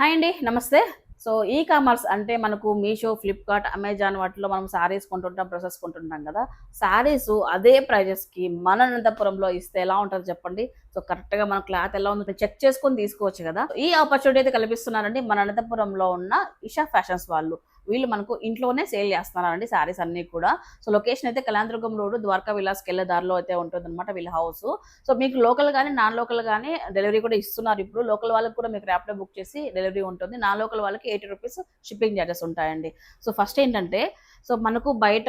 Hi అండి నమస్తే. So e commerce అంటే మనకు మీషో ఫ్లిప్కార్ట్ అమెజాన్ వాటిలో మనం శారీస్ కొంటుంటాం డ్రెస్సెస్ కొంటుంటాం కదా. శారీస్ అదే ప్రైజెస్కి మన అనంతపురంలో ఇస్తే ఎలా ఉంటుంది చెప్పండి? సో కరెక్ట్గా మన క్లాత్ ఎలా ఉందో చెక్ చేసుకొని తీసుకోవచ్చు కదా. ఈ ఆపర్చునిటీ అయితే కల్పిస్తున్నారండి మన అనంతపురంలో ఉన్న ఇషా ఫ్యాషన్స్ వాళ్ళు. వీళ్ళు మనకు ఇంట్లోనే సేల్ చేస్తున్నారండి శారీస్ అన్ని కూడా. సో లొకేషన్ అయితే కళ్యాణదుర్గం రోడ్ ద్వారకా విలాస్కి వెళ్ళే దారిలో అయితే ఉంటుంది అనమాట వీళ్ళ హౌస్. సో మీకు లోకల్ కానీ నాన్ లోకల్ కానీ డెలివరీ కూడా ఇస్తున్నారు ఇప్పుడు. లోకల్ వాళ్ళకి కూడా మీకు ర్యాప్లో బుక్ చేసి డెలివరీ ఉంటుంది. నాన్ లోకల్ వాళ్ళకి ఎయిటీ రూపీస్ షిప్పింగ్ ఛార్జెస్ ఉంటాయండి. సో ఫస్ట్ ఏంటంటే సో మనకు బయట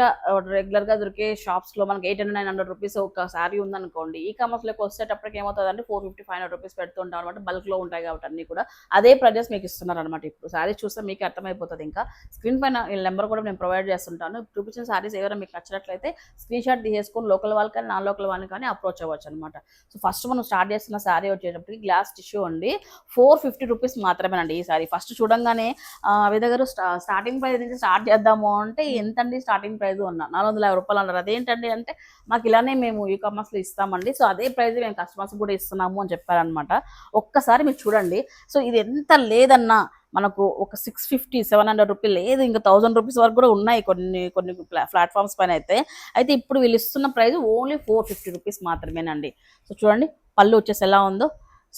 రెగ్యులర్గా దొరికే షాప్స్లో మనకి eight hundred nine hundred rupees ఒక శారీ ఉందనుకోండి ఈ కామర్స్లోకి వచ్చేటప్పటికి ఏమవుతుందంటే four fifty five hundred rupees పెడుతుంటాం అనమాట బల్క్లో ఉంటాయి కాబట్టి అన్ని కూడా. అదే ప్రైజెస్ మీకు ఇస్తున్నారు అనమాట ఇప్పుడు. శారీ చూస్తే మీకు అర్థమైపోతుంది ఇంకా. స్క్రీన్ పైన ఈ నెంబర్ కూడా నేను ప్రొవైడ్ చేస్తుంటాను. చూపించిన శారీస్ ఏవైనా మీకు నచ్చినట్లయితే స్క్రీన్ షాట్ తీసేసుకొని లోకల్ వాళ్ళు కానీ నాన్ లోకల్ వాళ్ళని కానీ అప్రోచ్ అవ్వచ్చు అనమాట సో ఫస్ట్ మనం స్టార్ట్ చేస్తున్న శారీ వచ్చేటప్పటికి గ్లాస్ టిష్యూ అండి. ఫోర్ ఫిఫ్టీ రూపీస్ మాత్రమేనండి ఈ శారీ ఫస్ట్ చూడంగానే అవి దగ్గర స్టార్టింగ్ ప్రైస్ నుంచి స్టార్ట్ చేద్దాము అంటే ఎంతండి స్టార్టింగ్ ప్రైస్ అన్న? నాలుగు వందల యాభై రూపాయలు అన్నారు. అదేంటండి అంటే మాకు ఇలానే మేము ఈ కామర్స్లో ఇస్తామండి. సో అదే ప్రైస్ మేము కస్టమర్స్ కూడా ఇస్తున్నాము అని చెప్పారనమాట ఒక్కసారి మీరు చూడండి. సో ఇది ఎంత లేదన్నా మనకు ఒక six fifty seven hundred rupees లేదు. ఇంకా థౌసండ్ రూపీస్ వరకు కూడా ఉన్నాయి కొన్ని కొన్ని ప్లాట్ఫామ్స్ పైన అయితే. అయితే ఇప్పుడు వీళ్ళు ఇస్తున్న price only four fifty rupees మాత్రమేనండి. సో చూడండి. పళ్ళు వచ్చేసి ఎలా ఉందో.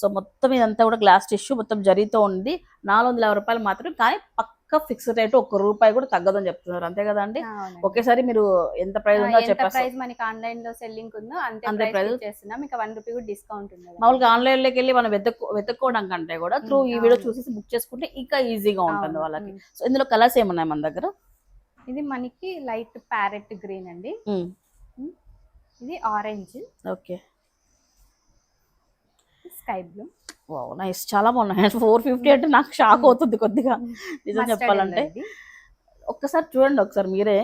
సో మొత్తం ఇదంతా కూడా గ్లాస్ టిష్యూ మొత్తం జరిగితో ఉంది. నాలుగు వందల యాభై రూపాయలు మాత్రమే. కానీ పక్క ఫిక్స్డ్ రేటు ఒక్క రూపాయి కూడా తగ్గదని చెప్తున్నారు. అంతే కదండి. ఒకేసారి మీరు ఎంత ప్రైస్ ఉందో ప్రైస్ మనకి ఆన్లైన్లో సెల్లింగ్ ఉందో అంతే అంతే ప్రైస్ price. చేస్తున్నాం ఇంకా వన్ రూపీ కూడా డిస్కౌంట్ ఉంది మామూలుగా ఆన్లైన్లోకి వెళ్ళి మనం వెతుక్కో వెతుక్కోవడం కంటే కూడా త్రూ ఈ వీడియో. చూసేసి బుక్ చేసుకుంటే ఇంకా ఈజీగా ఉంటుంది. వాళ్ళకి. సో ఇందులో కలర్స్ ఏమున్నాయి మన దగ్గర? ఇది మనకి లైట్ ప్యారెట్ గ్రీన్ అండి. ఇది orange okay. Sky blue. Wow nice. చాలా బాగున్నాయి. ఫోర్ ఫిఫ్టీ అంటే నాకు షాక్ అవుతుంది కొద్దిగా నిజం చెప్పాలంటే. ఒక్కసారి చూడండి ఒకసారి మీరే.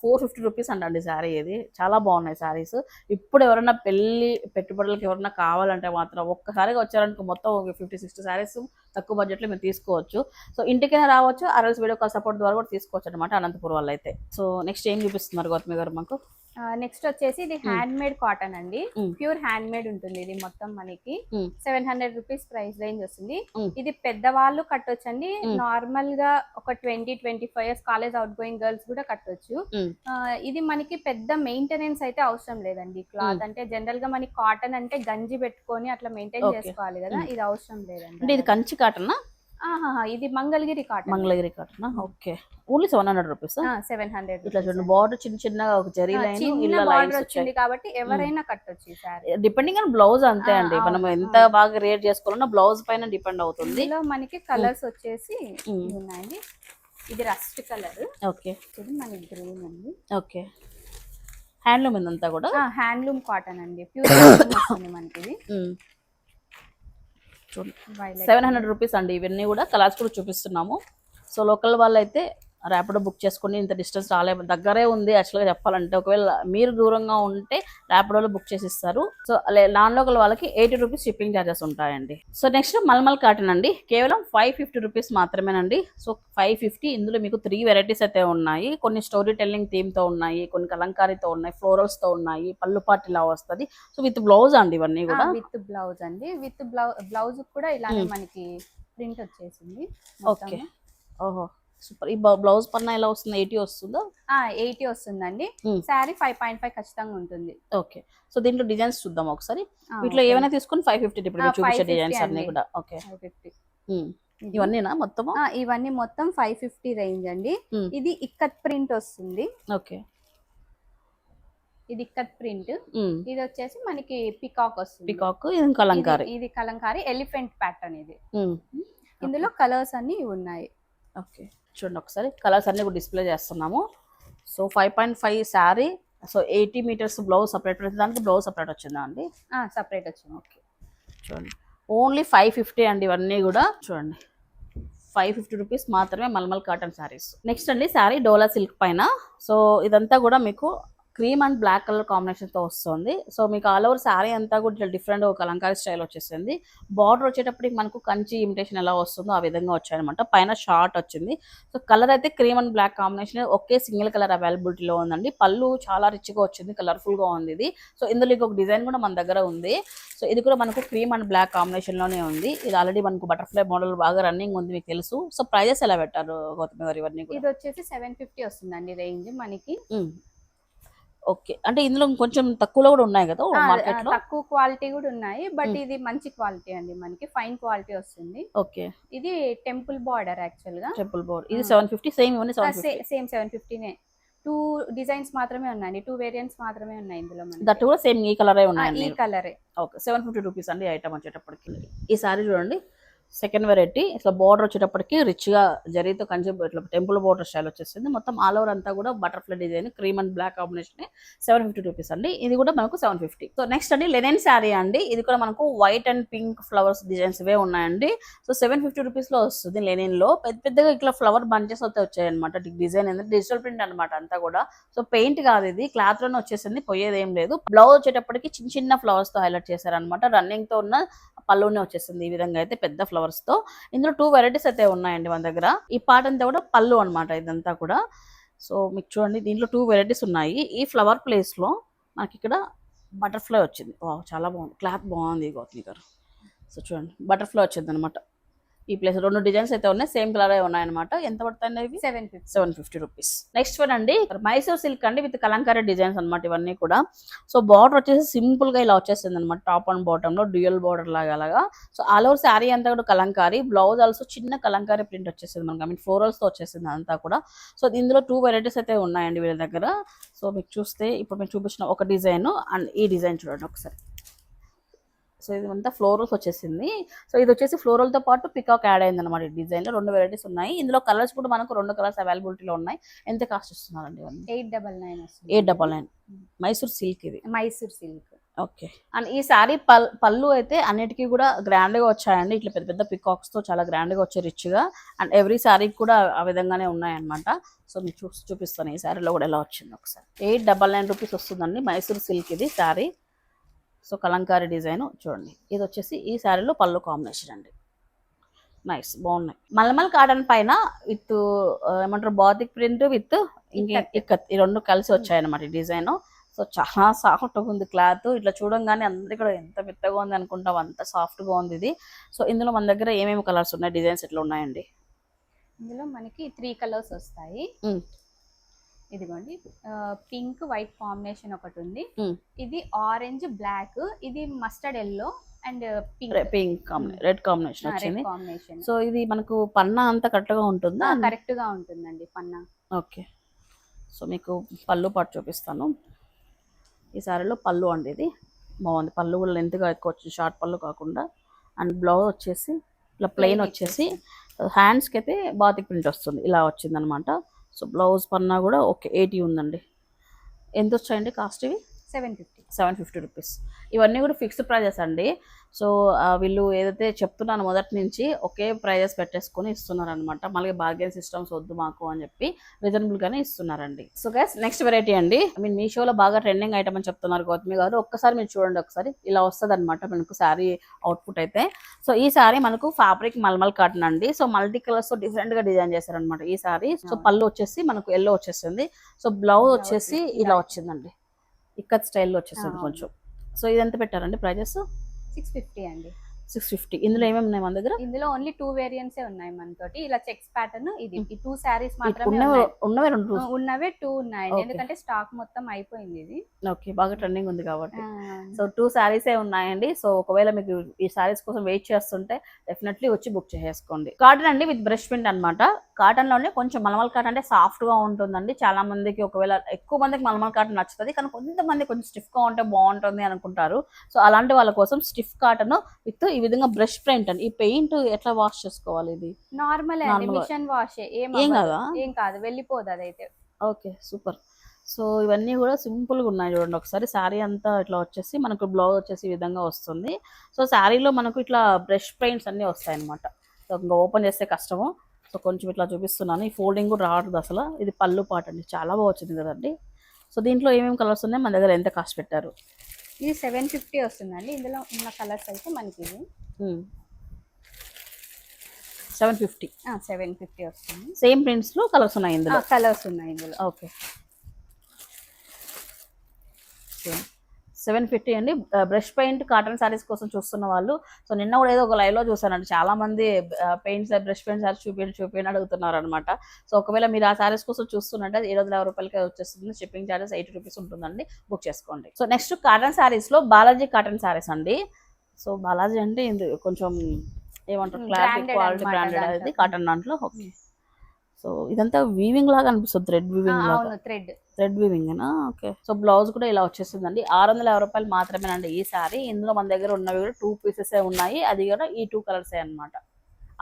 ఫోర్ ఫిఫ్టీ రూపీస్ అండి శారీ ఇది. చాలా బాగున్నాయి శారీస్. ఇప్పుడు ఎవరైనా పెళ్ళి పెట్టుబడులకు ఎవరైనా కావాలంటే మాత్రం ఒక్కసారిగా వచ్చారనుకో మొత్తం ఫిఫ్టీ సిక్స్టీ శారీస్ తక్కువ బడ్జెట్లో మీరు తీసుకోవచ్చు. సో ఇంటికైనా రావచ్చు ఆర్ఎల్స్ వీడియో కాల్ సపోర్ట్ ద్వారా కూడా తీసుకోవచ్చు అనమాట అనంతపురం వాళ్ళు అయితే సో నెక్స్ట్ ఏం చూపిస్తున్నారు గౌతమి గారు మాకు? నెక్స్ట్ వచ్చేసి ఇది హ్యాండ్ మేడ్ కాటన్ అండి. ప్యూర్ హ్యాండ్ మేడ్ ఉంటుంది ఇది మొత్తం మనకి. Seven hundred rupees price range వస్తుంది. ఇది పెద్దవాళ్ళు కట్టొచ్చండి ఉమ్. నార్మల్గా ఒక twenty twenty five years college out going girls కూడా కట్టొచ్చు ఇది మనకి పెద్ద మెయింటెనెన్స్ అయితే అవసరం లేదండి క్లాత్ అంటే జనరల్గా మనకి కాటన్ అంటే గంజి పెట్టుకొని అట్లా మెయింటైన్. చేసుకోవాలి కదా. ఇది అవసరం లేదండి ఇది కంచి కాటనా ఇది Mangalagiri cotton Mangalagiri కాటనా okay. Only seven hundred rupees seven hundred ఇట్లా చూడండి బార్డర్ చిన్న చిన్నగా ఒక జరీ లైన్ ఇలా లైన్స్ వచ్చింది కాబట్టి ఎవరైనా కట్టొచ్చు ఈ సారీ డిపెండింగ్ ఆన్ బ్లౌజ్ అంతే అండి. మనం ఎంత. బాగా రేట్ చేసుకోవాలన్నా బ్లౌజ్ పైన డిపెండ్ అవుతుంది. ఇందులో మనకి కలర్స్ వచ్చేసి ఉన్నాయండి ఇది రస్ట్ కలర్ ఓకే. ఇది మనకి గ్రీన్ అండి. ఓకే. హ్యాండ్లూమ్ ఇదంతా కూడా? హ్యాండ్లూమ్ కాటన్ అండి. ప్యూర్ మనకి ఇది. చూడండి సెవెన్ హండ్రెడ్ రూపీస్ అండి ఇవన్నీ కూడా కలర్స్ కూడా చూపిస్తున్నాము. సో లోకల్ వాళ్ళు అయితే ర్యాపిడో బుక్ చేసుకొని ఇంత డిస్టెన్స్ రాలే దగ్గరే ఉంది యాక్చువల్గా చెప్పాలంటే. ఒకవేళ మీరు దూరంగా ఉంటే ర్యాపిడోలో బుక్ చేసి ఇస్తారు సో నాన్ లోకల్ వాళ్ళకి ఎయిటీ రూపీస్ షిప్పింగ్ ఛార్జెస్ ఉంటాయండి. సో నెక్స్ట్ మల్మల్ కాటన్ అండి. కేవలం ఫైవ్ ఫిఫ్టీ రూపీస్ మాత్రమేనండి. సో ఫైవ్ ఫిఫ్టీ ఇందులో మీకు త్రీ వెరైటీస్ అయితే ఉన్నాయి. కొన్ని స్టోరీ టెల్లింగ్ థీమ్తో ఉన్నాయి కొన్ని కలంకారీతో ఉన్నాయి ఫ్లోరల్స్తో ఉన్నాయి పళ్ళు పాటు ఇలా వస్తుంది. సో విత్ బ్లౌజ్ అండి ఇవన్నీ కూడా. విత్ బ్లౌజ్ అండి. విత్ బ్లౌజ్ బ్లౌజ్ కూడా ఇలానే. మనకి ప్రింట్ వచ్చేసింది ఓకే. ఓహో. సూపర్. ఈ బ్లౌజ్ పన్న ఎలా వస్తుంది? ఎయిటీ వస్తుందా? ఎయిటీ వస్తుందండి. శారీ ఫైవ్ పాయింట్ ఫైవ్ ఖచ్చితంగా ఉంటుంది. ఓకే. సో దీంట్లో డిజైన్స్ చూద్దాం ఒకసారి. వీటిలో. ఏమైనా తీసుకొని ఫైవ్ ఫిఫ్టీ ఇప్పుడు చూపించే 550 డిజైన్స్ అన్ని. కూడా. ఓకే. 550. ఇది. ఇవన్నీనా మొత్తము? ఆ, ఇవన్నీ మొత్తం ఫైవ్ ఫిఫ్టీ రేంజ్ అండి. ఇది ఇక్కత్ ప్రింట్ వస్తుంది. ఓకే. ఇది ఇక్కత్ ప్రింట్. ఇది వచ్చేసి మనకి పికాక్ వస్తుంది. పికాక్ ఇది కలంకారీ. ఇది- కలంకారీ. ఎలిఫెంట్ ప్యాటర్న్ ఇది. ఇందులో కలర్స్ అన్ని ఉన్నాయి. ఓకే. చూడండి ఒకసారి. కలర్స్ అన్ని కూడా డిస్ప్లే చేస్తున్నాము. So five point five sari so eighty metres blouse separate దానికి బ్లౌజ్ సపరేట్ వచ్చిందా అండి? సపరేట్ వచ్చింది. ఓకే చూడండి. ఓన్లీ ఫైవ్ ఫిఫ్టీ అండి ఇవన్నీ కూడా. చూడండి. ఫైవ్ ఫిఫ్టీ రూపీస్ మాత్రమే మల్మల్ కాటన్ శారీస్ నెక్స్ట్ అండి శారీ డోలా సిల్క్ పైన. సో ఇదంతా కూడా మీకు క్రీమ్ అండ్ బ్లాక్ కలర్ కాంబినేషన్తో వస్తుంది. సో మీకు ఆల్ ఓవర్ శారీ అంతా కూడా ఇట్లా డిఫరెంట్ ఒక కలంకారీ స్టైల్ వచ్చేసింది. బార్డర్ వచ్చేటప్పటికి మనకు కంచి ఇమిటేషన్ ఎలా వస్తుందో ఆ విధంగా వచ్చాయన్నమాట. పైన షార్ట్ వచ్చింది. సో కలర్ అయితే క్రీమ్ అండ్ బ్లాక్ కాంబినేషన్ ఒకే సింగిల్ కలర్ అవైలబిలిటీలో ఉందండి. పళ్ళు చాలా రిచ్గా వచ్చింది. కలర్ఫుల్గా ఉంది ఇది. సో ఇందులో ఇంకొక డిజైన్ కూడా మన దగ్గర ఉంది. సో ఇది కూడా మనకు క్రీమ్ అండ్ బ్లాక్ కాంబినేషన్లోనే ఉంది. ఇది ఆల్రెడీ మనకు బటర్ఫ్లై మోడల్ బాగా రన్నింగ్ ఉంది మీకు తెలుసు. సో ప్రైజెస్ ఎలా పెట్టారు గౌతమి గారు ఇవన్నీ ఇది వచ్చేసి సెవెన్ ఫిఫ్టీ వస్తుందండి రేంజ్ మనకి. ఓకే. అంటే ఇందులో కొంచెం తక్కువలో కూడా ఉన్నాయి కదా మార్కెట్లో తక్కువ క్వాలిటీ కూడా ఉన్నాయి. బట్. ఇది మంచి క్వాలిటీ అండి మనకి. ఫైన్ క్వాలిటీ వస్తుంది. ఓకే. ఇది టెంపుల్ బార్డర్ యాక్చువల్గా టెంపుల్ బోర్డ్. ఇది. Seven fifty same same seven ఫిఫ్టీనే. Two designs మాత్రమే ఉన్నాయండి. టూ వేరియంట్స్ మాత్రమే ఉన్నాయి ఇందులో మనకి. దట్ కూడా సేమ్ ఈ కలరే ఆ, ఉన్నాయండి ఈ కలరే. ఓకే. సెవెన్ ఫిఫ్టీ రూపీస్ అండి ఐటమ్ వచ్చేటప్పటికి. ఈ సారీ చూడండి. సెకండ్ వెరైటీ ఇట్లా బార్డర్ వచ్చేటప్పటికి రిచ్గా జరీతో కంచి ఇట్లా టెంపుల్ బార్డర్ స్టైల్ వచ్చేసింది. మొత్తం ఆల్ ఓవర్ అంతా కూడా butterfly design cream and black combination seven fifty rupees అండి. ఇది కూడా మనకు సెవెన్ ఫిఫ్టీ సో నెక్స్ట్ అండి లెనెన్ శారీ అండి. ఇది కూడా మనకు white and pink flowers designs ఇవే ఉన్నాయండి. సో సెవెన్ ఫిఫ్టీ రూపీస్లో వస్తుంది లెనిన్లో పెద్ద పెద్దగా ఇట్లా ఫ్లవర్ బంచెస్ అయితే వచ్చాయన్నమాట. డిజైన్ ఏంటంటే డిజిటల్ ప్రింట్ అనమాట అంతా కూడా. సో పెయింట్ కాదు ఇది. క్లాత్లోనే వచ్చేసింది. పోయేది ఏం లేదు. బ్లౌజ్ వచ్చేటప్పటికి చిన్న చిన్న ఫ్లవర్స్తో హైలైట్ చేశారనమాట రన్నింగ్తో ఉన్న పళ్ళునే వచ్చేసింది. ఈ విధంగా అయితే పెద్ద ఫ్లవర్ తో. ఇందులో టూ వెరైటీస్ అయితే ఉన్నాయండి మన దగ్గర. ఈ పాట అంతా కూడా పళ్ళు అనమాట ఇదంతా కూడా. సో మీకు చూడండి దీంట్లో టూ వెరైటీస్ ఉన్నాయి. ఈ ఫ్లవర్ ప్లేస్లో మనకి ఇక్కడ బటర్ఫ్లై వచ్చింది. వావ్ చాలా బాగుంది. క్లాత్ బాగుంది గౌతమి గారు. సో చూడండి బటర్ఫ్లై వచ్చింది అనమాట ఈ ప్లేస్ రెండు డిజైన్స్ అయితే ఉన్నాయి సేమ్ కలర్ ఉన్నాయన్నమాట. ఎంత పడతాయి ఇవి seven fifty seven fifty rupees next one అండి మైసూర్ సిల్క్ అండి విత్ కలంకారీ డిజైన్స్ అన్నమాట ఇవన్నీ కూడా. సో బార్డర్ వచ్చేసి సింపుల్గా ఇలా వచ్చేసింది అనమాట టాప్ అండ్ బాటమ్లో డ్యూయల్ బార్డర్ లాగా అలాగా. సో ఆల్ ఓవర్ శారీ అంతా కూడా కలంకారీ బ్లౌజ్ ఆల్సో చిన్న కలంకారీ ప్రింట్ వచ్చేసింది మనకి. ఐ మీన్ ఫ్లోరల్స్తో వచ్చేసింది అంతా కూడా. సో ఇందులో టూ వెరైటీస్ అయితే ఉన్నాయండి వీళ్ళ దగ్గర. సో మీకు చూస్తే ఇప్పుడు మీకు చూపించిన ఒక డిజైన్ అండ్ ఈ డిజైన్ చూడండి ఒకసారి. సో ఇది అంతా ఫ్లోరల్స్ వచ్చేసింది. సో ఇది వచ్చేసి floral తో పాటు పికాక్ యాడ్ అయింది అనమాట ఈ డిజైన్లో రెండు వెరైటీస్ ఉన్నాయి. ఇందులో కలర్స్ కూడా మనకు రెండు కలర్స్ అవైలబిలిటీలో ఉన్నాయి. ఎంత కాస్ట్ ఇస్తున్నారండి ఇవన్నీ? Eight double nine eight double nine. Mysore silk ఇది. మైసూర్ సిల్క్. ఓకే. అండ్ ఈ శారీ పల్ పళ్ళు అయితే అన్నిటికీ కూడా grand గా వచ్చాయండి. ఇట్లా పెద్ద పెద్ద peacocks తో చాలా grand గా వచ్చాయి rich గా అండ్ ఎవ్రీ శారీకి కూడా ఆ విధంగానే ఉన్నాయన్నమాట. సో మీకు చూ చూపిస్తాను. ఈ శారీలో కూడా ఎలా వచ్చింది ఒకసారి. ఎయిట్ డబల్ నైన్ రూపీస్ వస్తుందండి మైసూర్ సిల్క్ ఇది శారీ సో కలంకారీ డిజైన్ చూడండి. ఇది వచ్చేసి ఈ శారీలో పళ్ళు కాంబినేషన్ అండి. నైస్ బాగున్నాయి. మల్మల్ కాటన్ పైన విత్ ఏమంటారు బాతిక్ ప్రింట్ విత్ ఇంకే ఇక్కత్. ఈ రెండు కలిసి వచ్చాయన్నమాట ఈ డిజైన్. సో చాలా సాఫ్ట్గా ఉంది క్లాత్ ఇట్లా చూడంగానే అందరి కూడా ఎంత మెత్తగా ఉంది అనుకుంటాం అంత సాఫ్ట్గా ఉంది ఇది. సో ఇందులో మన దగ్గర ఏమేమి కలర్స్ ఉన్నాయి? డిజైన్స్ ఎట్లా ఉన్నాయండి? ఇందులో మనకి త్రీ కలర్స్ వస్తాయి. ఇదిగోండి. పింక్ వైట్ కాంబినేషన్ ఒకటి ఉంది. ఇది ఆరెంజ్ బ్లాక్ ఇది mustard yellow and pink. Pink red combination వచ్చింది. కాంబినేషన్. సో ఇది మనకు పన్నా అంతా కరెక్ట్గా ఉంటుందా? కరెక్ట్గా ఉంటుందండి పన్నా. ఓకే. సో మీకు పళ్ళు పాటు చూపిస్తాను. ఈ సారీలో పళ్ళు అండి ఇది. బాగుంది. పళ్ళు కూడా లెంత్గా ఎక్కువ వచ్చింది షార్ట్ పళ్ళు కాకుండా. అండ్ బ్లౌజ్ వచ్చేసి ఇట్లా ప్లెయిన్ వచ్చేసి హ్యాండ్స్కి అయితే బాతిక్ ప్రింట్ వస్తుంది. ఇలా వచ్చింది అనమాట సో బ్లౌజ్ పన్నా కూడా ఓకే ఎయిటీ ఉందండి. ఎంత వచ్చాయండి కాస్ట్ ఇవి? Seven fifty. Seven fifty rupees. ఇవన్నీ కూడా ఫిక్స్డ్ ప్రైజెస్ అండి. సో వీళ్ళు ఏదైతే చెప్తున్నాను మొదటి నుంచి ఒకే ప్రైజెస్ పెట్టేసుకొని ఇస్తున్నారు అనమాట మళ్ళీ బార్గెన్ సిస్టమ్స్ వద్దు మాకు అని చెప్పి రీజనబుల్ గానే ఇస్తున్నారండి. సో గైస్ నెక్స్ట్ వెరైటీ అండి. మీన్ మీషోలో బాగా ట్రెండింగ్ ఐటమ్ అని చెప్తున్నారు గౌతమి గారు. ఒక్కసారి మీరు చూడండి ఒకసారి. ఇలా వస్తుంది అనమాట మనకు శారీ అవుట్పుట్ అయితే. సో ఈ శారీ మనకు ఫ్యాబ్రిక్ మల్మల్ కాటన్ అండి. సో మల్టీ కలర్స్తో డిఫరెంట్గా డిజైన్ చేశారనమాట ఈ శారీ. సో పళ్ళు వచ్చేసి మనకు ఎల్లో వచ్చేసింది. సో బ్లౌజ్ వచ్చేసి ఇలా ఇలా వచ్చిందండి. ఇక్కత్ స్టైల్లో వచ్చేసింది అవును. కొంచెం. సో ఇది ఎంత పెట్టారండి ప్రైజెస్? సిక్స్ ఫిఫ్టీ అండి. Six fifty. ఇందులో ఏమేమి ఉన్నాయి మన దగ్గర? ఇందులో ఓన్లీ టూ వేరియంట్స్ ఉన్నాయి మనతోటి ఇలా చెక్స్ ప్యాటర్న్ ఇది. ఈ టూ శారీస్ మాత్రమే ఉన్నవే ఉన్నాయి. రెండు ఉన్నవే టూ Okay. ఎందుకంటే స్టాక్ మొత్తం అయిపోయింది ఇది. ఓకే బాగా ట్రెండింగ్ ఉంది కాబట్టి. సో టూ శారీసే ఉన్నాయండి. సో ఒకవేళ మీకు ఈ శారీస్ కోసం వెయిట్ చేస్తుంటే డెఫినెట్లీ వచ్చి బుక్ చేసేసుకోండి. కాటన్ అండి విత్ బ్రష్ ప్రింట్ అనమాట కాటన్లోనే కొంచెం మలమల్ కాటన్ అంటే సాఫ్ట్గా ఉంటుందండి. చాలా మందికి ఒకవేళ ఎక్కువ మందికి మలమల్ కాటన్ నచ్చుతుంది. కానీ కొంతమంది కొంచెం స్టిఫ్గా ఉంటే బాగుంటుంది అనుకుంటారు. సో అలాంటి వాళ్ళ కోసం స్టిఫ్ కాటన్ విత్ ఈ విధంగా బ్రష్ ప్రింట్ అండి ఈ పెయింట్ ఎట్లా వాష్ చేసుకోవాలి ఇది? నార్మల్. Machine wash. ఏం. కదా? ఏం కాదు వెళ్ళిపోదు అదైతే. Okay super. సో ఇవన్నీ కూడా సింపుల్గా ఉన్నాయి చూడండి. ఒకసారి శారీ అంతా ఇట్లా వచ్చేసి మనకు బ్లౌజ్ వచ్చేసి ఈ విధంగా వస్తుంది. సో శారీలో మనకు ఇట్లా బ్రష్ పెయింట్స్ అన్నీ వస్తాయి అనమాట సో ఇంకా ఓపెన్ చేస్తే కష్టము. సో కొంచెం ఇట్లా చూపిస్తున్నాను. ఈ ఫోల్డింగ్ కూడా రావట్లేదు అసలు. ఇది పళ్ళు పాట అండి చాలా బాగా వచ్చింది కదండి. సో దీంట్లో ఏమేమి కలర్స్ ఉన్నాయి? మన దగ్గర ఎంత కాస్ట్ పెట్టారు? ఇది సెవెన్ ఫిఫ్టీ వస్తుందండి. ఇందులో ఉన్న కలర్స్ అయితే మనకి ఇది సెవెన్ ఫిఫ్టీ. సెవెన్ ఫిఫ్టీ వస్తుంది. సేమ్ ప్రింట్స్లో కలర్స్ ఉన్నాయి ఇందులో? కలర్స్ ఉన్నాయి ఇందులో. ఓకే. సెవెన్ ఫిఫ్టీ అండి. బ్రష్ పెయింట్ కాటన్ సారీస్ కోసం చూస్తున్న వాళ్ళు. సో నిన్న కూడా ఏదో ఒక live లో చూసానండి చాలా మంది పెయింట్స్ బ్రష్ పెయింట్ సారీస్ చూపించి చూపించి అడుగుతున్నారు అనమాట సో ఒకవేళ మీరు ఆ సారీస్ కోసం చూస్తున్నట్టే ఏడు వందల యాభై రూపాయలకి వచ్చేస్తుంది. షిప్పింగ్ చార్జెస్ ఎయిటీ రూపీస్ ఉంటుందండి. బుక్ చేసుకోండి. సో నెక్స్ట్ కాటన్ సారీస్లో బాలాజీ కాటన్ సారీస్ అండి. సో బాలాజీ అంటే ఇది కొంచెం ఏమంటారు? Hmm, clarity quality branded. అది కాటన్ దాంట్లో. ఓకే సో ఇదంతా వీవింగ్ లాగా అనిపిస్తుంది థ్రెడ్ వీవింగ్ లాగా. Thread thread weaving okay. So blouse కూడా ఇలా వచ్చేసిందండి ఆరు వందల యాభై రూపాయలు మాత్రమేనండి ఈ సారీ ఇందులో మన దగ్గర ఉన్నవి కూడా టూ పీసెస్ ఉన్నాయి. అది కూడా ఈ టూ కలర్స్ అన్నమాట.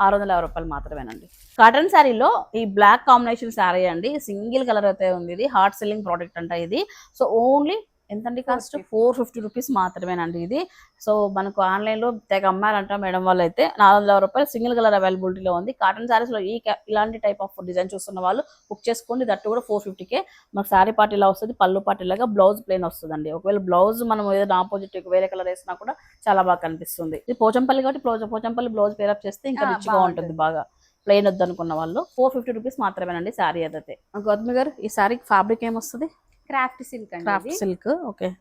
ఆరు వందల యాభై రూపాయలు మాత్రమేనండి. కాటన్ శారీలో ఈ బ్లాక్ కాంబినేషన్ శారీ అండి. సింగిల్ కలర్ అయితే ఉంది ఇది. హార్ట్ సెల్లింగ్ ప్రోడక్ట్ అంట ఇది. సో ఓన్లీ ఎంతండి కాస్ట్? 450. ఫోర్ ఫిఫ్టీ రూపీస్ మాత్రమేనండి ఇది. సో మనకు ఆన్లైన్లో తెగ అమ్మారంట మేడం వాళ్ళు అయితే నాలుగు వందల రూపాయలు సింగిల్ కలర్ అవైలబిలిటీలో ఉంది. కాటన్ శారీస్లో ఈ ఇలాంటి టైప్ ఆఫ్ డిజైన్ చూస్తున్న వాళ్ళు బుక్ చేసుకోండి. దట్టు కూడా ఫోర్ ఫిఫ్టీకే. మనకు శారీ పార్ట్ ఇలా వస్తుంది పళ్ళు పార్ట్ ఇలాగా బ్లౌజ్ ప్లేన్ వస్తుందండి. ఒకవేళ బ్లౌజ్ మనం ఏదైనా ఆపోజిట్ వేరే కలర్ వేసినా కూడా చాలా బాగా కనిపిస్తుంది. ఇది పోచంపల్లి కాబట్టి పోచంపల్లి బ్లౌజ్ పేరప్ చేస్తే ఇంకా రిచ్గా బాగుంటుంది. ఉంటుంది బాగా. ప్లెయిన్ వద్దనుకున్న వాళ్ళు ఫోర్ ఫిఫ్టీ రూపీస్ మాత్రమేనండి శారీ అదైతే. గౌతమి గారు ఈ శారీ ఫ్యాబ్రిక్ ఏమొస్తుంది? Craft silk craft. Silk okay.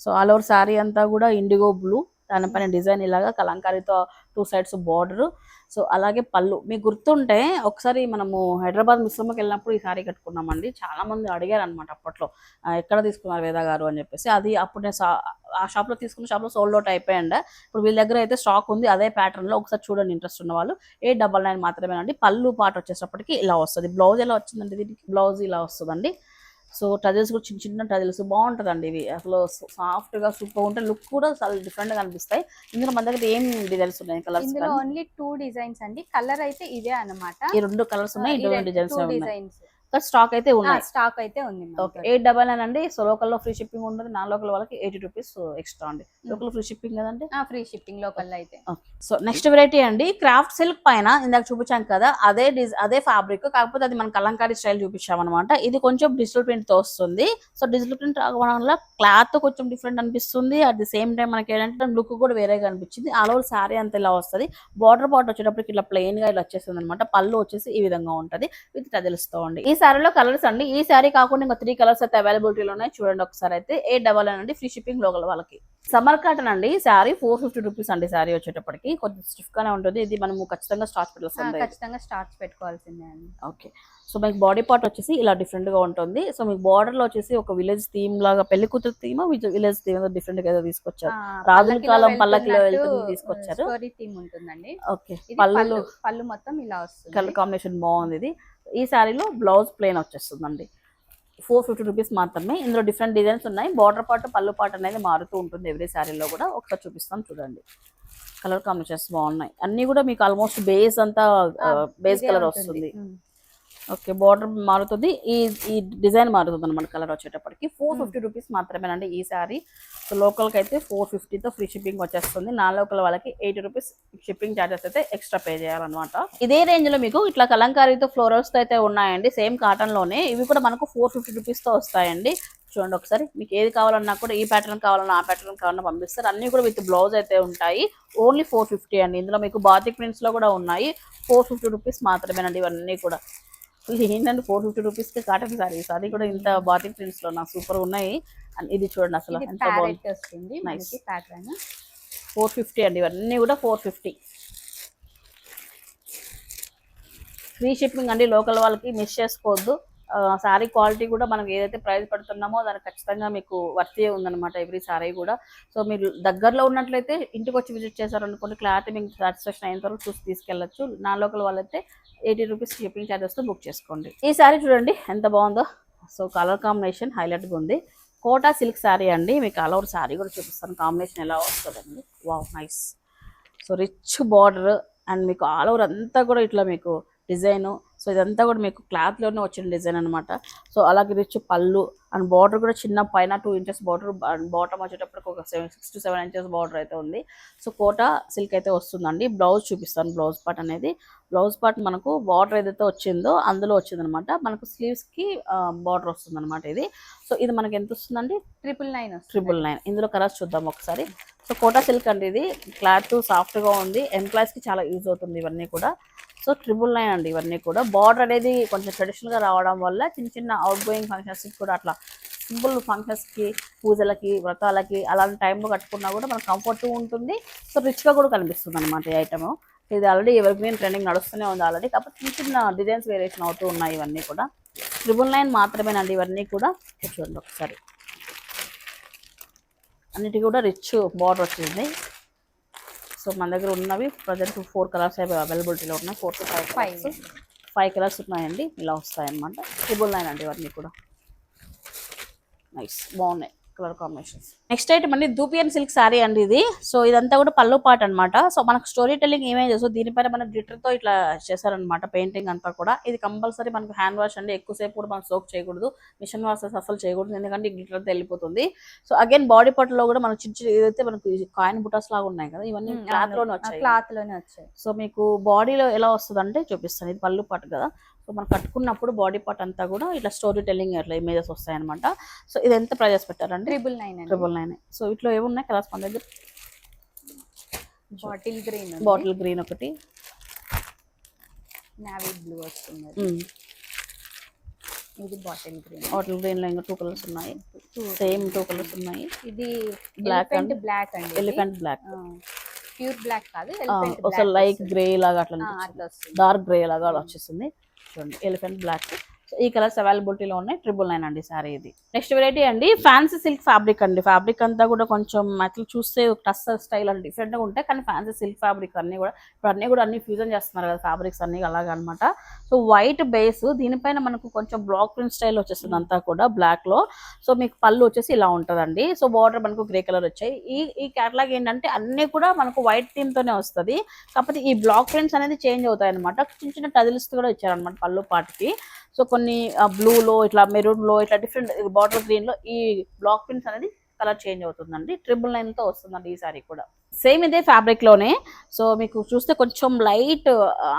So all over sari అంతా కూడా ఇండిగో బ్లూ. దానిపైన డిజైన్ ఇలాగా కలంకారీతో టూ సైడ్స్ బార్డర్. సో అలాగే పళ్ళు. మీకు గుర్తుంటే ఒకసారి మనము హైదరాబాద్ మిశ్రమకి వెళ్ళినప్పుడు ఈ శారీ కట్టుకున్నామండి. చాలా మంది అడిగారు అనమాట అప్పట్లో. "ఆ, ఎక్కడ తీసుకున్నారు వేద గారు? అని చెప్పేసి. అది అప్పుడు నేను ఆ షాప్లో తీసుకున్న షాప్లో సోల్డ్ అవుట్ అయిపోయాయండి ఇప్పుడు వీళ్ళ దగ్గర అయితే స్టాక్ ఉంది. అదే pattern లో ఒకసారి చూడండి ఇంట్రెస్ట్ ఉన్న వాళ్ళు. ఎయిట్ డబల్ నైన్ మాత్రమేనండి. పళ్ళు పాట వచ్చేటప్పటికి ఇలా వస్తుంది. బ్లౌజ్ ఎలా వచ్చిందండి దీనికి? బ్లౌజ్ ఇలా వస్తుందండి. సో టజల్స్ కూడా చిన్న చిన్న టజల్స్ బాగుంటుందండి ఇవి. అసలు సాఫ్ట్గా సూపర్ ఉంటే లుక్ కూడా చాలా డిఫరెంట్గా అనిపిస్తాయి. ఇందులో మన దగ్గర ఏం డిజైన్స్ ఉన్నాయి కలర్స్ ఓన్లీ టూ డిజైన్స్ అండి. కలర్ అయితే ఇదే అన్నమాట. ఈ రెండు కలర్స్ ఉన్నాయి. డిజైన్స్. స్టాక్ అయితే ఉన్నాయి. స్టాక్ అయితే ఉంది. ఓకే. ఎయిట్ డబల్ నైన్ అండి. సో లోకల్లో ఫ్రీ షిప్పింగ్ ఉంటుంది నా లోకల్ వాళ్ళకి ఎయిటీ రూపీస్ ఎక్స్ట్రా అండి. లోకల్ ఫ్రీ షిప్పింగ్ కదండి? ఫ్రీ షిప్పింగ్ లోకల్ అయితే. సో నెక్స్ట్ వెరైటీ అండి. క్రాఫ్ట్ సిల్క్ పైన ఇందాక చూపించాం కదా అదే అదే ఫ్యాబ్రిక్. కాకపోతే అది మన కలంకారీ స్టైల్ చూపించాం అనమాట ఇది కొంచెం డిజిటల్ ప్రింట్తో వస్తుంది. సో డిజిటల్ ప్రింట్ రావడం వల్ల క్లాత్ కొంచెం డిఫరెంట్ అనిపిస్తుంది. అట్ ది సేమ్ టైం మనకి ఏంటంటే లుక్ కూడా వేరేగా అనిపించింది. ఆల్ ఓవర్ శారీ అంతా ఇలా వస్తుంది. బార్డర్ పార్ట్ వచ్చేటప్పటికి ఇట్లా ప్లెయిన్గా ఇలా వచ్చేస్తుంది అనమాట పళ్ళు వచ్చేసి ఈ విధంగా ఉంటది. విత్ అండి. ఈ శారీలో కలర్స్ అండి. ఈ శారీ కాకుండా ఇంకా త్రీ కలర్స్ అయితే అవైలబిలిటీలో ఉన్నాయి చూడండి ఒకసారి అయితే. ఎయిట్ డబల్ అండి ఫ్రీ షిప్పింగ్ లోకల్ వాళ్ళకి. సమ్మర్ కాటన్ అండి. శారీ ఫోర్ ఫిఫ్టీ రూపీస్ అండి శారీ వచ్చేటప్పటికి. కొంచెం స్టిఫ్ గానే ఉంటుంది. ఇది మనము ఖచ్చితంగా స్టార్చ్ పెట్టాల్సిందే ఖచ్చితంగా స్టార్ట్స్ పెట్టుకోవాల్సిందే అండి. ఓకే సో మీకు బాడీ పార్ట్ వచ్చేసి ఇలా డిఫరెంట్గా ఉంటుంది. సో మీకు బార్డర్లో వచ్చేసి ఒక విలేజ్ థీమ్ లాగా పెళ్ళి కూతురు థీమ్ విలేజ్ థీమ్ డిఫరెంట్గా ఏదో తీసుకొచ్చారు. రాజుల కాలం పల్లకిలో వెళ్తుంది తీసుకొచ్చారు. థీమ్ ఉంటుందండి. ఓకే పళ్ళు పళ్ళు మొత్తం ఇలా వస్తుంది. కలర్ కాంబినేషన్ బాగుంది ఇది. ఈ శారీలో బ్లౌజ్ ప్లేన్ వచ్చేస్తుందండి. ఫోర్ ఫిఫ్టీ రూపీస్ మాత్రమే. ఇందులో డిఫరెంట్ డిజైన్స్ ఉన్నాయి. బార్డర్ పార్ట్ పళ్ళు పార్ట్ అనేది మారుతూ ఉంటుంది ఎవ్రీ శారీలో కూడా. ఒకసారి చూపిస్తాను చూడండి. కలర్ కాంబినేషన్స్ బాగున్నాయి. అన్ని కూడా మీకు ఆల్మోస్ట్ బేస్ అంతా బేస్ కలర్. వస్తుంది. ఓకే బార్డర్ మారుతుంది. ఈ ఈ డిజైన్ మారుతుంది అనమాట కలర్ వచ్చేటప్పటికి. ఫోర్ ఫిఫ్టీ రూపీస్ మాత్రమేనండి ఈ శారీ. సో లోకల్కి అయితే ఫోర్ ఫిఫ్టీతో ఫ్రీ షిప్పింగ్ వచ్చేస్తుంది. నా లోకల్ వాళ్ళకి ఎయిటీ రూపీస్ షిప్పింగ్ ఛార్జెస్ అయితే ఎక్స్ట్రా పే చేయాలన్నమాట. ఇదే రేంజ్లో మీకు ఇట్లా కలంకారీతో ఫ్లోరల్స్తో అయితే ఉన్నాయండి. సేమ్ కాటన్లోనే ఇవి కూడా మనకు ఫోర్ ఫిఫ్టీ రూపీస్తో వస్తాయండి. చూడండి ఒకసారి మీకు ఏది కావాలన్నా కూడా ఈ ప్యాటర్న్ కావాలన్నా ఆ ప్యాటర్న్ కావాలన్నా పంపిస్తారు. అన్నీ కూడా విత్ బ్లౌజ్ అయితే ఉంటాయి. ఓన్లీ ఫోర్ ఫిఫ్టీ అండి. ఇందులో మీకు బాతిక్ ప్రింట్స్లో కూడా ఉన్నాయి. ఫోర్ ఫిఫ్టీ రూపీస్ మాత్రమేనండి ఇవన్నీ కూడా. ఇది ఏంటంటే ఫోర్ ఫిఫ్టీ రూపీస్కి కాటన్ సారీస్ అది కూడా ఇంత బాతిక్ ప్రింట్స్లో నాకు సూపర్ ఉన్నాయి. ఇది చూడండి అసలు వస్తుంది. ప్యాటర్న్ ఫోర్ ఫిఫ్టీ అండి. ఇవన్నీ కూడా ఫోర్ ఫిఫ్టీ ఫ్రీ షిప్పింగ్ అండి. లోకల్ వాళ్ళకి మిస్ చేసుకోవద్దు. శారీ క్వాలిటీ కూడా మనం ఏదైతే ప్రైస్ పెడుతున్నామో దానికి ఖచ్చితంగా మీకు వర్తీ ఉందన్నమాట ఎవ్రీ శారీ కూడా. సో మీరు దగ్గరలో ఉన్నట్లయితే ఇంటికి వచ్చి విజిట్ చేశారనుకోండి క్లాత్ మీకు సాటిస్ఫాక్షన్ అయిన తర్వాత చూసి తీసుకెళ్ళచ్చు. నా లోకల్ వాళ్ళైతే ఎయిటీ రూపీస్ షిప్పింగ్ ఛార్జెస్తో బుక్ చేసుకోండి. ఈ శారీ చూడండి ఎంత బాగుందో. సో కలర్ కాంబినేషన్ హైలైట్గా ఉంది. కోటా సిల్క్ శారీ అండి. మీకు ఆల్ ఓవర్ శారీ కూడా చూపిస్తాను. కాంబినేషన్ ఎలా వస్తుందండి. Wow nice. So rich border and మీకు ఆల్ ఓవర్ అంతా కూడా ఇట్లా మీకు డిజైన్. సో ఇదంతా కూడా మీకు క్లాత్లోనే వచ్చిన డిజైన్ అనమాట సో అలాగే రిచ్ పళ్ళు అండ్ బార్డర్ కూడా చిన్న పైన టూ ఇంచెస్ బార్డర్ బాటమ్ వచ్చేటప్పటికి ఒక seven six to seven inches border అయితే ఉంది. సో కోటా సిల్క్ అయితే వస్తుందండి. బ్లౌజ్ చూపిస్తాను బ్లౌజ్ పార్ట్ అనేది. బ్లౌజ్ పార్ట్ మనకు బార్డర్ ఏదైతే వచ్చిందో అందులో వచ్చిందనమాట మనకు స్లీవ్స్కి బార్డర్ వస్తుంది అనమాట ఇది. సో ఇది మనకి ఎంత వస్తుందండి? Triple nine triple nine. ఇందులో కలర్స్ చూద్దాం ఒకసారి. సో కోటా సిల్క్ అండి ఇది. క్లాత్ సాఫ్ట్గా ఉంది. ఎంప్లాయీస్కి చాలా యూజ్ అవుతుంది ఇవన్నీ కూడా. సో ట్రిపుల్ నైన్ అండి ఇవన్నీ కూడా. బార్డర్ అనేది కొంచెం ట్రెడిషనల్గా రావడం వల్ల చిన్న చిన్న అవుట్ గోయింగ్ ఫంక్షన్స్కి కూడా అట్లా సింపుల్ ఫంక్షన్స్కి పూజలకి వ్రతాలకి అలాంటి టైంలో కట్టుకున్నా కూడా మనకు కంఫర్ట్ ఉంటుంది. సో రిచ్గా కూడా కనిపిస్తుంది అనమాట ఈ ఐటమ్ ఇది ఆల్రెడీ ఎవరి గ్రీన్ ట్రెండింగ్ నడుస్తూనే ఉంది ఆల్రెడీ కాకపోతే చిన్న చిన్న డిజైన్స్ వేరియేషన్ అవుతూ ఉన్నాయి ఇవన్నీ కూడా. ట్రిపుల్ నైన్ మాత్రమేనండి ఇవన్నీ కూడా. చూడండి ఒకసారి. అన్నిటి కూడా రిచ్ బార్డర్ వచ్చింది. సో మన దగ్గర ఉన్నవి ప్రజెంట్ ఫోర్ కలర్స్ అవైలబిలిటీలో ఉన్నాయి. Four to five. Colours. Five colours ఉన్నాయండి. ఇలా వస్తాయన్నమాట. ట్రిపుల్ నైన్ అండి ఇవన్నీ కూడా. నైస్. బాగున్నాయి. Colour combinations. నెక్స్ట్ ఐటమ్ అండి దూపియన్ సిల్క్ శారీ అండి ఇది. సో ఇదంతా కూడా పళ్ళు పాట అన్నమాట. సో మనకు స్టోరీ టెల్లింగ్ ఇమేజెస్ దీనిపైన మన తో ఇట్లా చేశారనమాట పెయింటింగ్ అంతా కూడా. ఇది కంపల్సరీ మనకు హ్యాండ్ వాష్ అండి. ఎక్కువసేపు కూడా మనం సోక్ చేయకూడదు. మిషన్ వాషెస్ అసలు చేయకూడదు. ఎందుకంటే ఈ glitter తో వెళ్ళిపోతుంది. సో అగైన్ బాడీ లో కూడా చిన్న చిన్న ఏదైతే మనకు కాయిన్ బుటాస్ లాగా ఉన్నాయి కదా ఇవన్నీ క్లాత్లోనే వచ్చాయి. క్లాత్లోనే వచ్చాయి. సో మీకు బాడీలో ఎలా వస్తుంది అంటే చూపిస్తాను. ఇది పళ్ళు పాటు కదా. సో మనం కట్టుకున్నప్పుడు బాడీ పార్ట్ అంతా కూడా ఇట్లా స్టోరీ టెల్లింగ్ అట్లా ఇమేజెస్ వస్తాయన్నమాట. సో ఇది ఎంత ప్రైజెస్ పెట్టారంటే ట్రిపుల్ నైన్ అండి. ట్రిపుల్ నైన్ సో ఇట్లా ఏమున్నాయి? కలర్స్ మన దగ్గర బాటిల్ గ్రీన్ బాటిల్ గ్రీన్ ఒకటి. నావీ బ్లూ వస్తుంది. ఇది బాటిల్ గ్రీన్ బాటిల్ గ్రీన్లో ఇంకా టూ కలర్స్ ఉన్నాయి. సేమ్ టూ కలర్స్ ఉన్నాయి. ఇది ఎలిఫెంట్ and- బ్లాక్ అండి ఎలిఫెంట్ బ్లాక్ ప్యూర్ బ్లాక్ కాదు ఒకసారి లైక్ గ్రే లాగా అట్లా డార్క్ గ్రే లాగా అలా వచ్చేస్తుంది చూడండి. ఎలిఫెంట్ బ్లాక్ ఈ కలర్స్ అవైలబిలిటీలో ఉన్నాయి. ట్రిపుల్ నైన్ అండి సారీ ఇది. నెక్స్ట్ వెరైటీ అండి ఫ్యాన్సీ సిల్క్ ఫ్యాబ్రిక్ అండి. ఫ్యాబ్రిక్ అంతా కూడా కొంచెం అట్లా చూస్తే టస్సర్ స్టైల్ అని డిఫరెంట్గా ఉంటాయి కానీ ఫ్యాన్సీ సిల్క్ ఫ్యాబ్రిక్ అన్ని కూడా ఇప్పుడు అన్ని కూడా అన్ని ఫ్యూజన్ చేస్తున్నారు కదా ఫ్యాబ్రిక్స్ అన్ని అలాగనమాట సో వైట్ బేస్ దీనిపైన మనకు కొంచెం బ్లాక్ ప్రింట్ స్టైల్ వచ్చేస్తుంది అంతా కూడా బ్లాక్లో. సో మీకు పళ్ళు వచ్చేసి ఇలా ఉంటుందండి. సో బార్డర్ మనకు గ్రే కలర్ వచ్చాయి. ఈ ఈ క్యాటలాగ్ ఏంటంటే అన్ని కూడా మనకు వైట్ థీమ్ తోనే వస్తుంది. కాకపోతే ఈ బ్లాక్ ప్రింట్స్ అనేది చేంజ్ అవుతాయి అనమాట చిన్న చిన్న టజిల్స్ కూడా ఇచ్చారనమాట పళ్ళు పాటికి. సో కొన్ని బ్లూలో ఇట్లా మెరూన్లో ఇట్లా డిఫరెంట్ బాటిల్ గ్రీన్లో ఈ బ్లాక్ ప్రింట్స్ అనేది కలర్ చేంజ్ అవుతుందండి. ట్రిపుల్ నైన్తో వస్తుందండి ఈ సారీ కూడా. సేమ్ ఇదే ఫ్యాబ్రిక్లోనే సో మీకు చూస్తే కొంచెం లైట్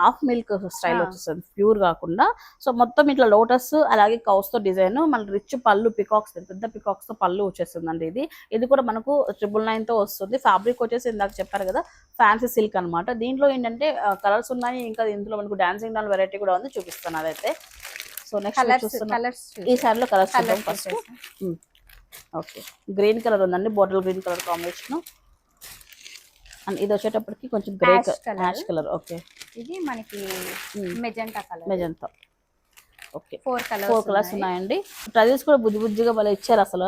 హాఫ్ మిల్క్ స్టైల్. వచ్చేస్తుంది ప్యూర్ కాకుండా. సో మొత్తం ఇట్లా లోటస్ అలాగే కౌస్తో డిజైన్ మన రిచ్ పళ్ళు పికాక్స్ పెద్ద పికాక్స్తో పళ్ళు వచ్చేస్తుందండి ఇది. ఇది కూడా మనకు ట్రిపుల్ నైన్తో వస్తుంది. ఫ్యాబ్రిక్ వచ్చేసి ఇందాక చెప్పారు కదా ఫ్యాన్సీ సిల్క్ అన్నమాట. దీంట్లో ఏంటంటే కలర్స్ ఉన్నాయి ఇంకా ఇందులో మనకు డాన్సింగ్ డాల్ వెరైటీ కూడా ఉంది చూపిస్తాను అదైతే. సో నెక్స్ట్ కలర్స్ ఈ సారీలో కలర్స్ చూద్దాం ఫస్ట్ ఓకే గ్రీన్ కలర్ ఉందండి bottle green colour combination and ఇది వచ్చేటప్పటికి కొంచెం గ్రే. యాష్ కలర్ ఓకే ఇది మనకి. Magenta colour magenta okay four colours four colours ఉన్నాయండి. ట్రజల్స్ కూడా బుజ్జి బుజ్జిగా భలే ఇచ్చారు అసలు.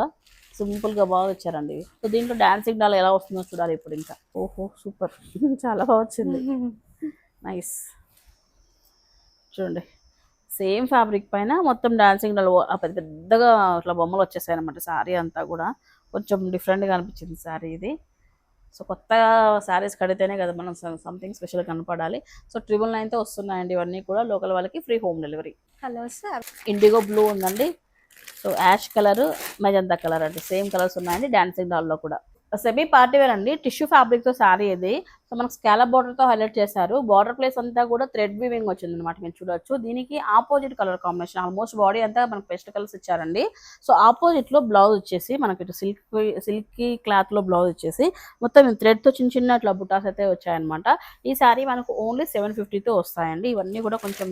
సింపుల్గా బాగా ఇచ్చారండి. సో దీంట్లో డాన్సింగ్ డాల్ ఎలా వస్తుందో చూడాలి ఇప్పుడు ఇంకా. ఓహో సూపర్ చాలా బాగా వచ్చింది. నైస్ చూడండి. సేమ్ ఫ్యాబ్రిక్ పైన మొత్తం డాన్సింగ్ డాల్ పెద్ద పెద్దగా ఇట్లా బొమ్మలు వచ్చేసాయి అనమాట శారీ అంతా కూడా. కొంచెం డిఫరెంట్గా అనిపించింది శారీ ఇది. సో కొత్త శారీస్ కడితేనే కదా మనం సంథింగ్ స్పెషల్ కనపడాలి. సో ట్రిపుల్ నైన్తో వస్తున్నాయండి ఇవన్నీ కూడా. లోకల్ వాళ్ళకి free home delivery colours indigo blue ఉందండి. So ash colour magenta colour అండి. సేమ్ కలర్స్ ఉన్నాయండి డాన్సింగ్ డాల్లో కూడా. సెమీ పార్టీ వేర్ అండి. టిష్యూ ఫ్యాబ్రిక్తో శారీ ఇది. సో మనకు స్కాలప్ బార్డర్తో హైలైట్ చేశారు. బార్డర్ ప్లేస్ అంతా కూడా థ్రెడ్ వీవింగ్ వచ్చింది అనమాట మీరు చూడొచ్చు. దీనికి opposite colour combination almost body అంతా మనకు పెస్ట్ కలర్స్ ఇచ్చారండి. సో ఆపోజిట్లో బ్లౌజ్ వచ్చేసి మనకి ఇటు సిల్క్ సిల్కీ క్లాత్లో బ్లౌజ్ వచ్చేసి మొత్తం థ్రెడ్తో చిన్న చిన్న ఇట్లా బుటాస్ అయితే వచ్చాయన్నమాట. ఈ శారీ మనకు ఓన్లీ సెవెన్ ఫిఫ్టీతో వస్తాయండి. ఇవన్నీ కూడా కొంచెం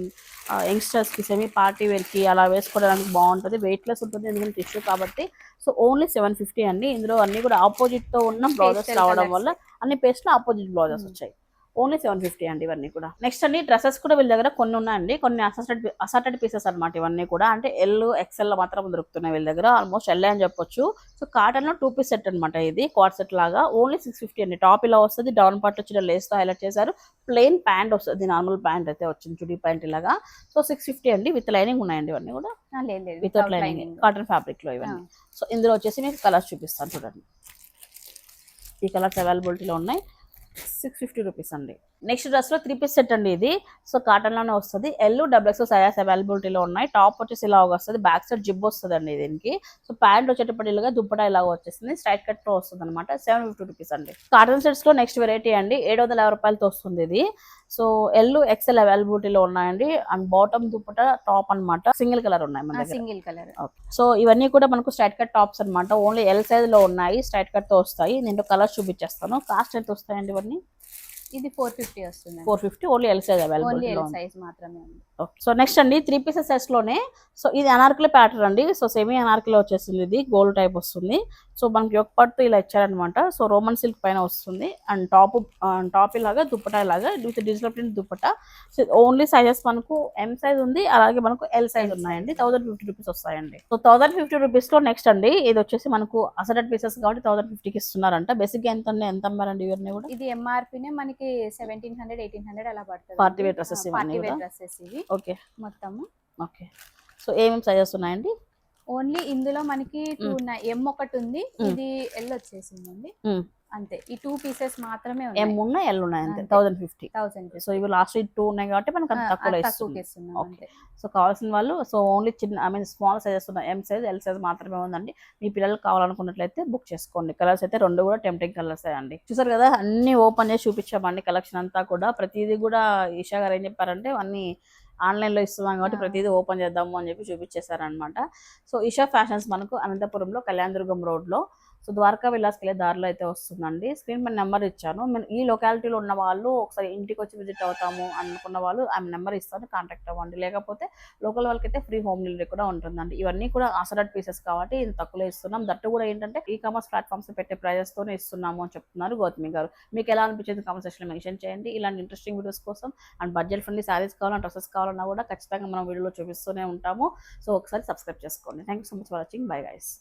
యంగ్స్టర్స్కి సెమీ పార్టీ వేర్కి అలా వేసుకోవడానికి బాగుంటుంది. వెయిట్ లెస్ ఉంటుంది ఎందుకంటే టిష్యూ కాబట్టి. సో ఓన్లీ సెవెన్ ఫిఫ్టీ అండి. ఇందులో అన్ని కూడా ఆపోజిట్తో ఉన్న బ్లౌజెస్ రావడం. వల్ల అన్ని పేస్ట్లో ఆపోజిట్ బ్లౌజెస్ వచ్చాయి. ఓన్లీ సెవెన్ ఫిఫ్టీ అండి ఇవన్నీ కూడా. నెక్స్ట్ అండి డ్రెస్సెస్ కూడా వీళ్ళ దగ్గర కొన్ని ఉన్నాయండి. కొన్ని అసర్టెడ్ అసర్టెడ్ పీసెస్ అన్నమాట ఇవన్నీ కూడా. అంటే ఎల్ ఎక్సెల్లో మాత్రం దొరుకుతున్నాయి వీళ్ళ దగ్గర. ఆల్మోస్ట్ ఎల్ అని చెప్పొచ్చు. సో కాటన్లో టూ పీస్ సెట్ అనమాట ఇది. క్వాడ్ సెట్ లాగా. ఓన్లీ సిక్స్ ఫిఫ్టీ అండి. టాప్ ఇలా వస్తుంది. డౌన్ పార్ట్ వచ్చిన లేస్తో హైలైట్ చేశారు. ప్లెయిన్ ప్యాంట్ వస్తుంది. నార్మల్ ప్యాంట్ అయితే వచ్చింది. చుడీ ప్యాంట్ ఇలాగా. సో సిక్స్ ఫిఫ్టీ అండి. విత్ లైనింగ్ ఉన్నాయండి ఇవన్నీ కూడా. వితౌట్ లైనింగ్ కాటన్ ఫ్యాబ్రిక్లో ఇవన్నీ. సో ఇందులో వచ్చేసి మీకు కలర్స్ చూపిస్తాను చూడండి. ఈ కలర్స్ అవైలబిలిటీలో ఉన్నాయి. సిక్స్ ఫిఫ్టీ రూపీస్ అండి. నెక్స్ట్ డ్రెస్లో త్రీ పీస్ సెట్ అండి ఇది. సో కాటన్లోనే వస్తుంది. ఎల్ డబుల్ ఎక్స్ సైజ్ అవైలబిలిటీలో ఉన్నాయి. టాప్ వచ్చేసి ఇలా వస్తుంది. బ్యాక్ సైడ్ జిబ్ వస్తుంది అండి దీనికి. సో ప్యాంట్ వచ్చేటప్పుడు ఇలాగా దుప్పటా ఇలాగ వచ్చేసింది. స్ట్రైట్ కట్తో వస్తుంది అనమాట సెవెన్ ఫిఫ్టీ రూపీస్ అండి. కాటన్ సెట్స్లో నెక్స్ట్ వెరైటీ అండి. ఏడు వందల యాభై రూపాయలతో వస్తుంది ఇది. సో ఎల్ ఎక్సెల్ అవైలబిలిటీలో ఉన్నాయండి. అండ్ బాటమ్ దుప్పట టాప్ అన్నమాట. సింగిల్ కలర్ ఉన్నాయి మన సింగిల్ కలర్ సో ఇవన్నీ కూడా మనకు స్ట్రైట్ కట్ టాప్స్ అన్నమాట. ఓన్లీ ఎల్ సైజ్లో ఉన్నాయి. స్ట్రైట్ కట్తో వస్తాయి. నేను కలర్స్ చూపించేస్తాను. కాస్ట్ ఎంత వస్తాయండి ఇవన్నీ? ఇది ఫోర్ ఫిఫ్టీ వస్తుంది four fifty only L size only available L size మాత్రమే ఉంది. సో నెక్స్ట్ అండి త్రీ పీసెస్ సెట్స్లోనే సో ఇది అనార్కలి ప్యాటర్న్ అండి. సో సెమీ అనార్కలి వచ్చేసింది ఇది గోల్డ్ టైప్ వస్తుంది. సో మనకి ఒక పట్టు ఇలా ఇచ్చారనమాట సో రోమన్ సిల్క్ పైన వస్తుంది. అండ్ టాప్ టాప్ ఇలాగా దుప్పటా ఇలాగా with digital print dupatta. So only sizes మనకు ఎం సైజ్ ఉంది అలాగే మనకు ఎల్ సైజ్ ఉన్నాయండి. థౌసండ్ ఫిఫ్టీ రూపీస్ వస్తాయండి. సో థౌసండ్ ఫిఫ్టీ రూపీస్లో నెక్స్ట్ అండి ఇది వచ్చేసి మనకు అసడెడ్ పీసెస్ కాబట్టి థౌసండ్ ఫిఫ్టీకి ఇస్తున్నారంట. బేసిక్ ఎంత ఉన్నాయి? ఎంత అమ్మారండి ఇవన్నీ కూడా? ఇది ఎంఆర్పీనే మనకి సెవెంటీన్ హండ్రెడ్ ఎయిటీన్ హండ్రెడ్ అలా పడుతుంది. Wear dresses ఇవన్నీ పార్టీ వేర్? డ్రెస్సెస్ ఇవి. ఓకే. మొత్తము. ఓకే. సో ఏమేమి సైజెస్ ఉన్నాయండి ఓన్లీ ఇందులో మనకి టూ మ్. ఎం ఒకటి ఉంది. ఇది ఎల్ వచ్చేసిందండి. అంతే. ఈ టూ పీసెస్ మాత్రమే ఎం ఉన్నాయి ఉన్నాయి ఎల్ ఉన్నాయి అంతే. థౌసండ్ ఫిఫ్టీ థౌసండ్ సో ఇవి లాస్ట్ టూ ఉన్నాయి కాబట్టి మనకు. అంతే సో కావాల్సిన వాళ్ళు సో ఓన్లీ చిన్న ఐ మీన్ స్మాల్ సైజెస్ ఉన్నాయి ఎం సైజ్ ఎల్ సైజ్ మాత్రమే ఉందండి. మీ పిల్లలు కావాలనుకున్నట్లయితే బుక్ చేసుకోండి. కలర్స్ అయితే రెండు కూడా టెంప్టింగ్ కలర్స్ అండి. చూసారు కదా అన్ని ఓపెన్ చేసి చూపించామండి. కలెక్షన్ అంతా కూడా. ప్రతిదీ కూడా ఈషా గారు ఏం చెప్పారంటే అన్ని ఆన్లైన్లో ఇస్తున్నాం కాబట్టి. ప్రతిదీ ఓపెన్ చేద్దాము అని చెప్పి చూపించేశారనమాట సో ఈషా ఫ్యాషన్స్ మనకు అనంతపురంలో కళ్యాణదుర్గం రోడ్లో సో ద్వారకా విలాస్కి వెళ్ళే దారిలో అయితే వస్తుందండి. స్క్రీన్ పైన నెంబర్ ఇచ్చాను. ఈ లొకాలిటీలో ఉన్న వాళ్ళు ఒకసారి ఇంటికి వచ్చి విజిట్ అవుతాము అనుకున్న వాళ్ళు ఆమె నెంబర్ ఇస్తాను కాంటాక్ట్ అవ్వండి. లేకపోతే లోకల్ వాళ్ళకి అయితే ఫ్రీ హోమ్ డెలివరీ కూడా ఉంటుందండి. ఇవన్నీ కూడా ఆసరట్ పీసెస్ కాబట్టి ఇది తక్కువలో ఇస్తున్నాం. దట్టు కూడా ఏంటంటే ఈ కామర్స్ ప్లాట్ఫామ్స్ పెట్టే ప్రైజెస్ తోనే ఇస్తున్నాము అని చెప్తున్నారు గౌతమి గారు. మీకు ఎలా అనిపించింది కామెంట్ సెక్షన్లో మెన్షన్ చేయండి. ఇలాంటి ఇంట్రెస్టింగ్ వీడియోస్ కోసం అండ్ బడ్జెట్ ఫ్రెండ్లీ శారీస్ కావాలన్నా డ్రెస్సెస్ కావాలన్నా కూడా ఖచ్చితంగా మనం వీడియోలో చూపిస్తూనే ఉంటాము. సో ఒకసారి సబ్స్క్రైబ్ చేసుకోండి. Thank you so much for watching bye guys